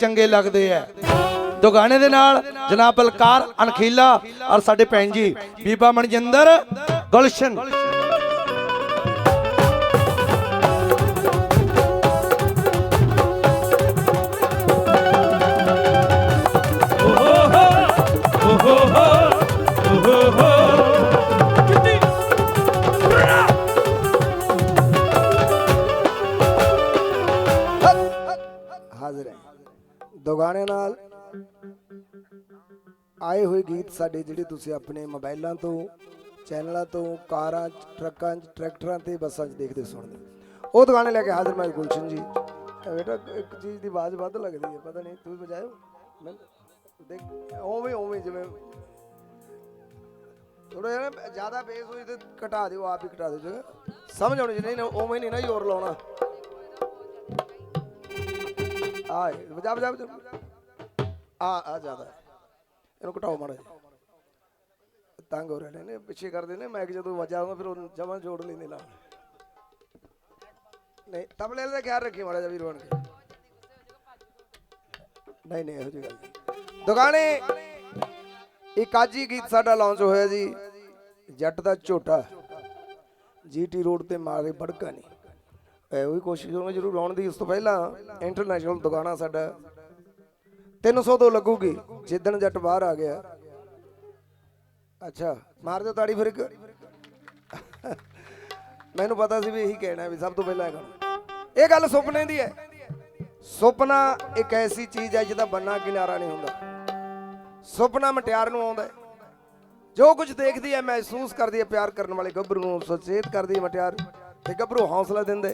ਚੰਗੇ ਲੱਗਦੇ ਐ। ਦੁਗਾਣੇ ਦੇ ਨਾਲ ਜਨਾਬ ਬਲਕਾਰ ਅਣਖੀਲਾ ਔਰ ਸਾਡੇ ਭੈਣ ਜੀ ਬੀਬਾ ਮਨਜਿੰਦਰ ਗੁਲਸ਼ਨ। ਆਏ ਹੋਏ ਗੀਤ ਸਾਡੇ ਜਿਹੜੇ ਤੁਸੀਂ ਆਪਣੇ ਮੋਬਾਈਲਾਂ ਤੋਂ ਚੈਨਲਾਂ ਤੋਂ ਕਾਰਾਂ 'ਚ, ਟਰੱਕਾਂ 'ਚ, ਟਰੈਕਟਰਾਂ ਤੇ ਬੱਸਾਂ 'ਚ ਦੇਖਦੇ ਸੁਣਦੇ ਉਹ ਦੁਗਾਣੇ ਲੈ ਕੇ ਹਾਜ਼ਰ ਮੈਂ ਗੁਲਸ਼ਨ ਜੀ। ਬੇਟਾ ਇੱਕ ਚੀਜ਼ ਦੀ ਆਵਾਜ਼ ਵੱਧ ਲੱਗਦੀ ਹੈ ਪਤਾ ਨਹੀਂ ਤੁਸੀਂ ਵਜਾਇਓ ਮੈਂ ਦੇਖ ਉਵੇਂ ਉਵੇਂ ਜਿਵੇਂ। ਥੋੜਾ ਜਿਹਾ ਜ਼ਿਆਦਾ ਬੇਸ ਹੋਈ ਤੇ ਘਟਾ ਦਿਓ ਆਪ ਹੀ ਘਟਾ ਦਿਓ ਜਗ੍ਹਾ ਸਮਝ ਆਉਣੀ ਜੀ ਨਹੀਂ ਉਵੇਂ ਨਹੀਂ ਨਾ ਜ਼ੋਰ ਲਾਉਣਾ। ਆਏ ਵਜਾ ਵਜਾ ਵਜਾ ਆ ਆ ਜ਼ਿਆਦਾ। ਇਹਨੂੰ ਘਟਾਓ ਮਾੜਾ ਜਿਹਾ। ਤੰਗ ਹੋ ਰਹੇ ਨੇ ਪਿੱਛੇ ਕਰਦੇ ਨੇ, ਮੈਂ ਜਦੋਂ ਵਜਾ ਫਿਰ ਉਹ ਜਮਾਂ ਜੋੜ ਲੈਂਦੇ ਨਾਲ। ਨਹੀਂ, ਤਬਲੇ ਦਾ ਖਿਆਲ ਰੱਖੀ ਮਾੜਾ ਜਿਹਾ ਵੀਰ ਬਣ ਕੇ। ਨਹੀਂ ਨਹੀਂ, ਇਹੋ ਜਿਹੀ ਗੱਲ ਦੁਕਾਨੇ, ਇੱਕ ਅੱਜ ਗੀਤ ਸਾਡਾ ਲਾਂਚ ਹੋਇਆ ਜੀ। ਜੱਟ ਦਾ ਝੋਟਾ। ਜੀਟੀ ਰੋਡ ਤੇ ਮਾਰੇ ਬੜਕਾ ਨਹੀਂ ਇਹ ਵੀ ਕੋਸ਼ਿਸ਼ ਉਹਨਾਂ ਜ਼ਰੂਰ ਆਉਣ ਦੀ। ਉਸ ਤੋਂ ਪਹਿਲਾਂ ਇੰਟਰਨੈਸ਼ਨਲ ਦੁਕਾਨਾ ਸਾਡਾ 300 ਤੋਂ ਲੱਗੂਗੀ, ਜਿੱਦਣ ਜੱਟ ਬਾਹਰ ਆ ਗਿਆ। ਅੱਛਾ, ਮਾਰ ਦਿਓ ਤਾੜੀ ਫਿਰ ਇੱਕ। ਮੈਨੂੰ ਪਤਾ ਸੀ ਵੀ ਇਹੀ ਕਹਿਣਾ ਵੀ ਸਭ ਤੋਂ ਪਹਿਲਾਂ ਇਹ ਗਾਣਾ ਇਹ ਗੱਲ ਸੁਪਨੇ ਦੀ ਹੈ। ਸੁਪਨਾ ਇੱਕ ਐਸੀ ਚੀਜ਼ ਹੈ ਜਿਹਦਾ ਬੰਨਾ ਕਿਨਾਰਾ ਨਹੀਂ ਹੁੰਦਾ। ਸੁਪਨਾ ਮਟਿਆਰ ਨੂੰ ਆਉਂਦਾ ਜੋ ਕੁਝ ਦੇਖਦੀ ਹੈ, ਮਹਿਸੂਸ ਕਰਦੀ ਹੈ, ਪਿਆਰ ਕਰਨ ਵਾਲੇ ਗੱਭਰੂ ਨੂੰ ਸੁਚੇਤ ਕਰਦੀ ਹੈ ਮਟਿਆਰ ਤੇ ਗੱਭਰੂ ਹੌਸਲਾ ਦਿੰਦੇ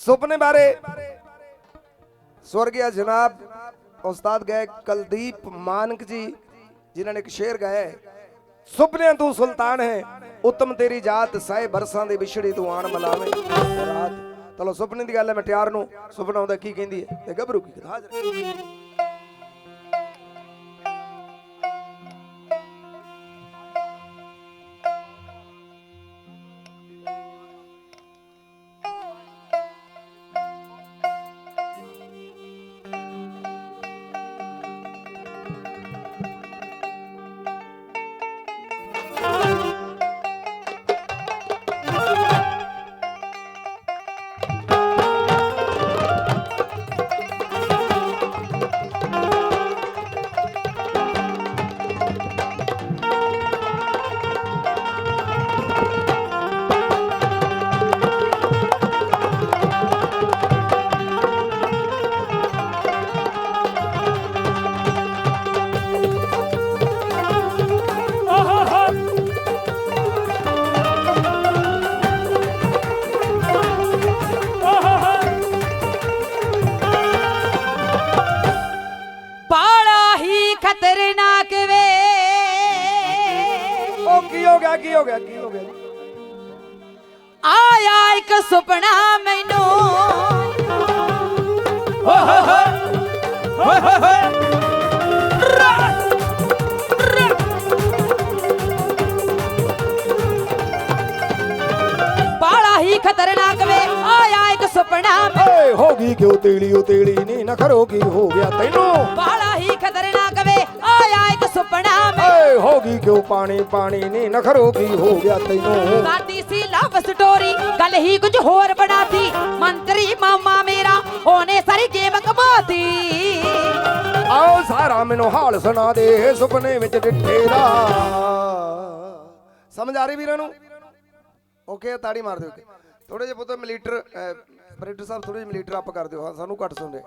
ਸੁਪਨੇ ਬਾਰੇ ਸਵਰਗਿਆ ਜਨਾਬ ਉਸਤਾਦ ਗਏ ਕੁਲਦੀਪ ਮਾਨਕ ਜੀ, ਜਿਨ੍ਹਾਂ ਨੇ ਇੱਕ ਸ਼ੇਰ ਗਾਇਆ ਹੈ, ਸੁਪਨਿਆਂ ਤੂੰ ਸੁਲਤਾਨ ਹੈ, ਉਤਮ ਤੇਰੀ ਜਾਤ, ਸਾਏ ਬਰਸਾਂ ਦੇ ਵਿਛੜੀ ਤੂੰ ਆਣ ਮਲਾਵੇਂ। ਰਾਤ ਚਲੋ ਸੁਪਨੇ ਦੀ ਗੱਲ ਹੈ ਮਟਿਆਰ ਨੂੰ ਸੁਪਨਾ ਆਉਂਦਾ, ਕੀ ਕਹਿੰਦੀ ਹੈ? ਤੇ ਗੱਭਰੂ ਕੀ ਹਾਜ਼ਰ ਕੀ ਹੋ ਗਿਆ ਕੀ ਹੋ ਗਿਆ ਕੀ ਹੋ ਗਿਆ ਜੀ? ਆਇਆ ਇੱਕ ਸੁਪਨਾ ਮੈਨੂੰ। ਬਾਲਾ ਹੀ ਖਤਰਨਾਕ ਵੇ ਆਇਆ ਇੱਕ ਸੁਪਨਾ ਏ ਹੋ ਗਈ ਕਿਉਂ ਤੇਲੀ ਉਹ ਤੇਲੀ ਨਹੀਂ ਨਾ ਖਰੋ ਕੀ ਹੋ ਗਿਆ ਤੈਨੂੰ? ਬਾਲਾ ਹੀ ਸੁਪਨਾ ਮੈਂ ਏ ਹੋ ਗਈ ਕਿਉਂ ਪਾਣੀ? ਪਾਣੀ ਨਾ ਖਰੋ ਕੀ ਹੋ ਗਿਆ ਤੈਨੂੰ? ਕਰਦੀ ਸੀ ਲਵ ਸਟੋਰੀ ਗੱਲ ਹੀ ਕੁਝ ਹੋਰ ਬਣਾਤੀ। ਮੰਤਰੀ ਮਾਮਾ ਮੇਰਾ ਉਹਨੇ ਸਾਰੀ ਗੇਮ ਕਮਾਤੀ। ਆਓ ਸਾਰਾ ਮੈਨੂੰ ਹਾਲ ਸੁਣਾ ਦੇ ਸੁਪਨੇ ਵਿੱਚ ਡਿੱਠੇ ਦਾ। ਸਮਝ ਆ ਰਹੀ ਵੀਰਾਂ ਨੂੰ? ਓਕੇ ਤਾੜੀ ਮਾਰ ਦਿਓ ਥੋੜੇ ਜਿਹਾ ਪੁੱਤ ਮਿਲੀਟਰ ਆਪਰੇਟਰ ਸਾਹਿਬ ਥੋੜੇ ਜਿਹਾ ਮਿਲੀਟਰ ਅਪ ਕਰ ਦਿਓ। ਹਾਂ ਸਾਨੂੰ ਘੱਟ ਸੁਣਦੇ।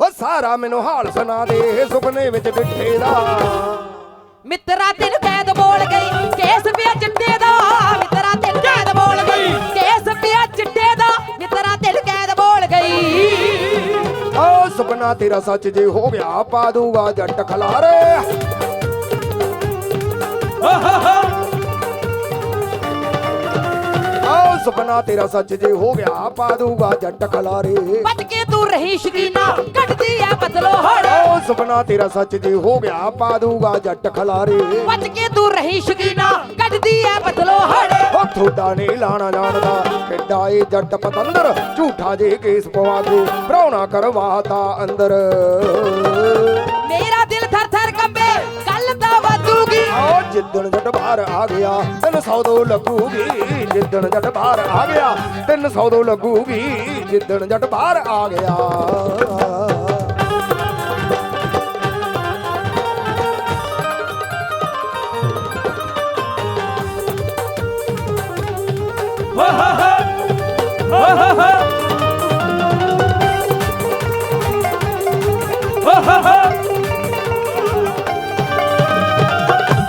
ਓ ਸਾਰਾ ਮੈਨੂੰ ਹਾਲ ਸੁਣਾ ਦੇ ਸੁਪਨੇ ਵਿੱਚ ਡਿੱਠੇ ਦਾ। ਮਿੱਤਰਾ ਤੈਨੂੰ ਕੈਦ ਬੋਲ ਗਈ ਕੇਸ ਪਿਆ ਚਿੱਟੇ ਦਾ ਮਿੱਤਰਾ ਤੈਨੂੰ ਕੈਦ ਬੋਲ ਗਈ ਕੇਸ ਪਿਆ ਚਿੱਟੇ ਦਾ ਮਿੱਤਰਾ ਤੈਨੂੰ ਕੈਦ ਬੋਲ ਗਈ। ਓ ਸੁਪਨਾ ਤੇਰਾ ਸੱਚ ਜੇ ਹੋ ਗਿਆ ਪਾ ਦੂਗਾ ਜੱਟ ਖਲਾਰੇ। ਓ ਸੁਪਨਾ ਤੇਰਾ ਸੱਚ ਜੇ ਹੋ ਗਿਆ ਪਾ ਦੂਗਾ ਜੱਟ ਖਲਾਰੇ। ਬਚ ਕੇ ਤੂੰ ਰਹੀ ਸ਼ਕੀਨਾ ਕੱਢਦੀ ਐ ਸੁਪਨਾ ਤੇਰਾ ਸੱਚ ਜੇ ਹੋ ਗਿਆ ਪਾ ਦੂਗਾ ਜੱਟ ਖਲਾਰੇ। ਬਚ ਕੇ ਤੂੰ ਰਹੀ ਸ਼ਕੀਨਾ ਕੱਢਦੀ ਐ ਬਦਲੋ ਹੜੇ। ਉਹ ਤੁਹਾਡਾ ਨਹੀਂ ਲਾਣਾ ਜਾਣਦਾ ਕਿੱਡਾ ਏ ਜੱਟ ਪਤੰਦਰ ਝੂਠਾ ਜੇ ਕੇਸ ਪਵਾ ਕੇ ਭਰਾਉਣਾ ਕਰਵਾਤਾ ਅੰਦਰ। ਮੇਰਾ ਦਿਲ ਥਰ ਥਰ ਕੰਬੇ ਕੱਲ ਤਾਂ ਵਾਦੂਗੀ ਆਓ ਜਿੱਦਣ ਜੱਟ ਬਾਹਰ ਆ ਗਿਆ ਤਿੰਨ ਸੌ ਦੋ ਲੱਗੂਗੀ। ਜਿੱਦਣ ਜੱਟ ਬਾਹਰ ਆ ਗਿਆ ਤਿੰਨ ਸੌ ਦੋ ਲੱਗੂਗੀ। ਜਿੱਦਣ ਜੱਟ ਬਾਹਰ ਆ ਗਿਆ।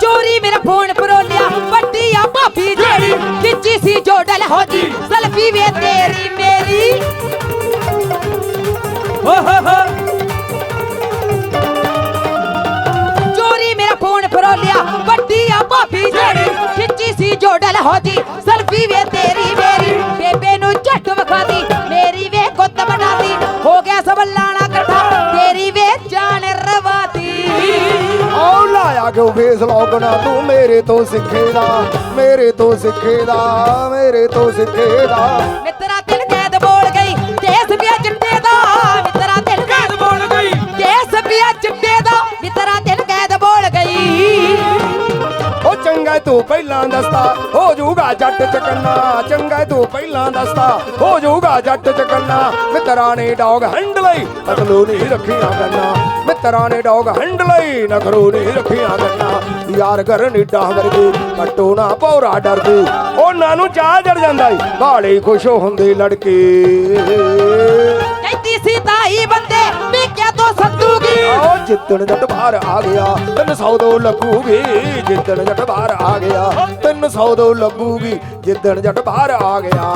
ਚੋਰੀ ਮੇਰਾ ਫੋਨ ਪਰੋਲਿਆ ਵੱਡੀ ਆ ਭਾਬੀ ਜਿਹੜੀ ਖਿੱਚੀ ਸੀ ਜੋਡਲ ਹੋ ਜੀ ਸਲਫੀ ਵੇ ਤੇਰੀ ਮੇਰੀ। ਚੋਰੀ ਮੇਰਾ ਫੋਨ ਪਰੋਲਿਆ ਵੱਡੀ ਆ ਭਾਬੀ ਜਿਹੜੀ ਖਿੱਚੀ ਸੀ ਜੋਡਲ ਹੋ ਲਾਇਆ ਕਿਉਂ ਫੇਸ ਲੋਗਣਾ ਤੂੰ ਮੇਰੇ ਤੋਂ ਸਿੱਖੇਦਾ ਮੇਰੇ ਤੋਂ ਸਿੱਖੇਦਾ ਮੇਰੇ ਤੋਂ ਸਿੱਖੇਦਾ ਮਿੱਤਰਾ ਤਿਲ ਕੈਦ ਬੋਲ ਗਈ ਕੇਸ ਪਿਆ ਚਿੱਟੇ ਦਾ। ਮਿੱਤਰਾ ਤਿਲ ਕੈਦ ਬੋਲ ਗਈ। ਕੇਸ ਪਿਆ ਚਿੱਟੇ ਦਾ। ਮਿੱਤਰਾ ਤਿਲ ਕੈਦ ਬੋਲ ਗਈ। ਉਹ ਚੰਗਾ ਤੂੰ ਪਹਿਲਾਂ ਦੱਸਦਾ ਹੋ ਜਾਊਗਾ ਜੱਟ ਚਕੰਨਾ ਚੰਗਾ ਤੂੰ ਪਹਿਲਾਂ ਦੱਸਦਾ ਹੋ ਜਾਊਗਾ ਜੱਟ ਚਕੰਨਾ ਮਿੱਤਰਾਂ ਨੇ ਡੌਗ ਹੰਡ ਲਈ ਅਸਲੂ ਨਹੀਂ ਰੱਖੀਆਂ ਗੰਨਾ ਮਿੱਤਰਾਂ ਨੇ ਡੌਗ। ਹੰਡ ਲਈ ਨਖਰੂ ਨਹੀਂ ਰੱਖੀਆਂ ਗੰਨਾ ਯਾਰ ਕਰਨ ਨੀਡਾ ਵਰਗੇ ਕੱਟੋ ਨਾ ਪੌਰਾ ਡਰਦੇ। ਉਹਨਾਂ ਨੂੰ ਚਾਹ ਜੜ ਜਾਂਦਾ ਈ ਬਾਲੇ ਖੁਸ਼ ਹੁੰਦੇ ਲੜਕੇ। ਕਹਿੰਦੀ ਸੀ ਤਾਈ ਬੰਦੇ ਤੋਂ ਸੱਦੂਗੀ। ਜਿੱਦਣ ਜੱਟ ਬਾਹਰ ਆ ਗਿਆ ਤਿੰਨ ਸੌ ਦੋ ਲੱਗੂਗੀ। ਜਿੱਦਣ ਜੱਟ ਬਾਹਰ ਆ ਗਿਆ ਤਿੰਨ ਸੌ ਦੋ ਲੱਗੂਗੀ। ਜਿੱਦਣ ਜੱਟ ਬਾਹਰ ਆ ਗਿਆ।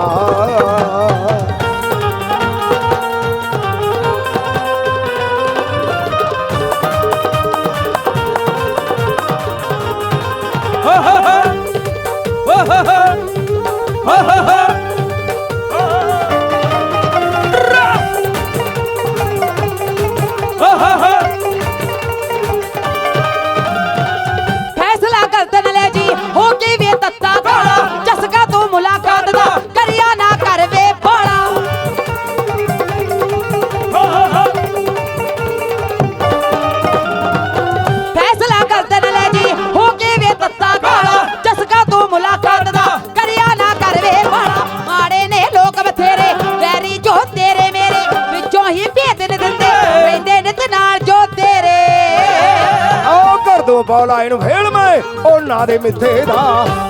ਇਹਨੂੰ ਫੇਲ ਮੈਂ ਉਹਨਾਂ ਦੇ ਮਿੱਥੇ ਦਾ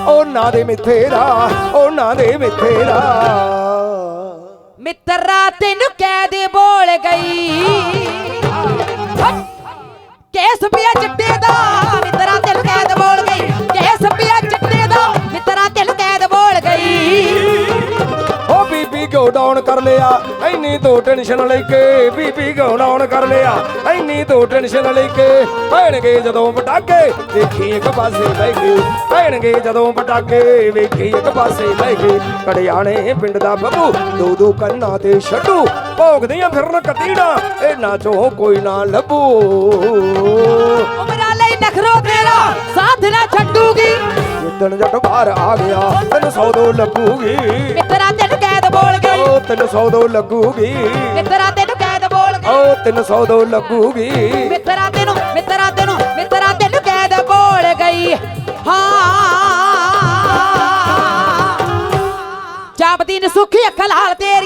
ਉਹਨਾਂ ਦੇ ਮਿੱਥੇ ਦਾ ਉਹਨਾਂ ਦੇ ਮਿੱਥੇ ਦਾ। ਮਿੱਤਰਾ ਤੈਨੂੰ ਕਹਿ ਦੇ ਬੋਲ ਗਈ! ਕੇਸ ਪਿਆ ਚਿੱਟੇ ਦਾ ਮਿੱਤਰਾ ਤੈਨੂੰ ਕਹਿ ਦੇ ਬੋਲ ਗਈ। ਕੇਸ ਪਿਆ ਚਿੱਟੇ ਦਾ ਮਿੱਤਰਾ ਤੈਨੂੰ ਕਹਿ ਦੇ ਬੋਲ ਗਈ। ਓ ਬੀਬੀ ਕਿਉਂ ਡਾਊਨ ਕਰ ਲਿਆ। ਐਨੀ ਤੋਂ ਟੈਨਸ਼ਨ ਲੈ ਕੇ ਬੀਬੀ ਕਿਉਂ ਡਾਊਨ ਕਰ ਲਿਆ। ਐਨੀ ਤੋਂ ਟੈਨਸ਼ਨ ਲੈ ਕੇ ਪੈਣਗੇ ਜਦੋਂ ਪਟਾਕੇ ਵੇਖੀ ਇੱਕ ਪਾਸੇ ਬਹਿ ਕੇ ਪੈਣਗੇ ਜਦੋਂ ਪਟਾਕੇ ਵੇਖੀ ਇੱਕ ਪਾਸੇ ਬਹਿ ਕੇ ਕੜਿਆਣੇ ਪਿੰਡ ਦਾ ਬੱਬੂ ਦੋ ਦੋ ਕੰਨਾਂ ਤੇ ਛੱਡੂ। ਭੋਗਦੀਆਂ ਫਿਰਨ ਕਤੀੜਾ ਇਹਨਾਂ ਚੋਂ ਕੋਈ ਨਾ ਲੱਭੂ। ਉਮਰਾਂ ਲਈ ਨਖਰੋ ਤੇਰਾ ਸਾਥ ਨਾ ਛੱਡੂਗੀ। ਜਿੱਦਣ ਜੱਟ ਬਾਹਰ ਆ ਗਿਆ ਤੈਨੂੰ ਸੌ ਦੋ ਲੱਗੂਗੀ ਮਿੱਤਰਾ ਤੈਨੂੰ ਬੋਲ ਗਈ। ਸੌ ਦੋ ਲੱਗੂਗੀ ਮਿੱਤਰਾ ਓ ਤਿੰਨ ਸੌ ਦੋ ਲੱਗੂਗੀ। ਮਿੱਤਰਾ ਤੈਨੂੰ ਮਿੱਤਰਾ ਤੈਨੂੰ ਮਿੱਤਰਾ ਤੈਨੂੰ ਕੈਦ ਦੇ ਗਈ। ਹਾਂ। ਜਾਪਦੀ ਨ ਸੁਖੀ ਅੱਖਾਂ ਲਾਲ ਤੇਰੀਆਂ।